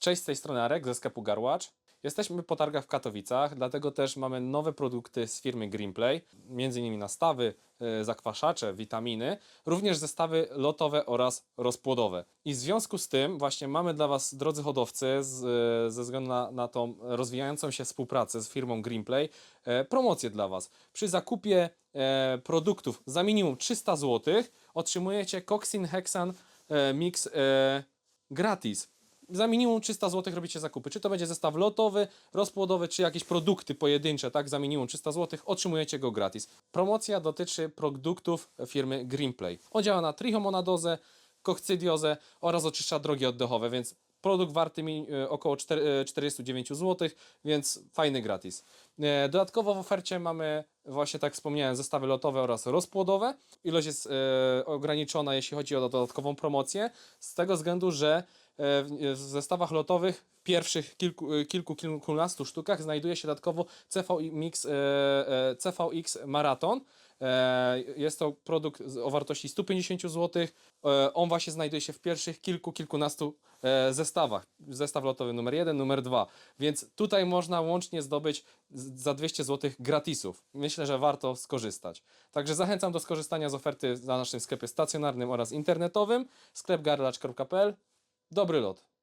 Cześć, z tej strony Arek ze sklepu Garłacz. Jesteśmy po targach w Katowicach, dlatego też mamy nowe produkty z firmy Greenplay, innymi nastawy, y, zakwaszacze, witaminy, również zestawy lotowe oraz rozpłodowe. I w związku z tym właśnie mamy dla Was, drodzy hodowcy, z, y, ze względu na, na tą rozwijającą się współpracę z firmą Greenplay, e, promocję dla Was. Przy zakupie e, produktów za minimum 300 zł otrzymujecie Coxin Hexan e, Mix e, gratis za minimum 300 zł robicie zakupy. Czy to będzie zestaw lotowy, rozpłodowy, czy jakieś produkty pojedyncze, tak, za minimum 300 zł, otrzymujecie go gratis. Promocja dotyczy produktów firmy Greenplay. On działa na trichomonadozę, kokcydiozę oraz oczyszcza drogi oddechowe, więc produkt warty mi e, około 4, e, 49 zł, więc fajny gratis. E, Dodatkowo w ofercie mamy właśnie tak wspomniałem zestawy lotowe oraz rozpłodowe. Ilość jest e, ograniczona jeśli chodzi o dodatkową promocję z tego względu, że e, w zestawach lotowych w pierwszych kilku, e, kilku, kilkunastu sztukach znajduje się dodatkowo CVX, e, e, CVX Marathon. E, Jest to produkt o wartości 150 zł. E, On właśnie znajduje się w pierwszych kilku, kilkunastu e, zestawach. Zestaw lotowy numer 1, numer 2. Więc tutaj można łącznie zdobyć za 200 zł gratisów. Myślę, że warto skorzystać. Także zachęcam do skorzystania z oferty na naszym sklepie stacjonarnym oraz internetowym sklepgarlacz.pl. Dobry lot.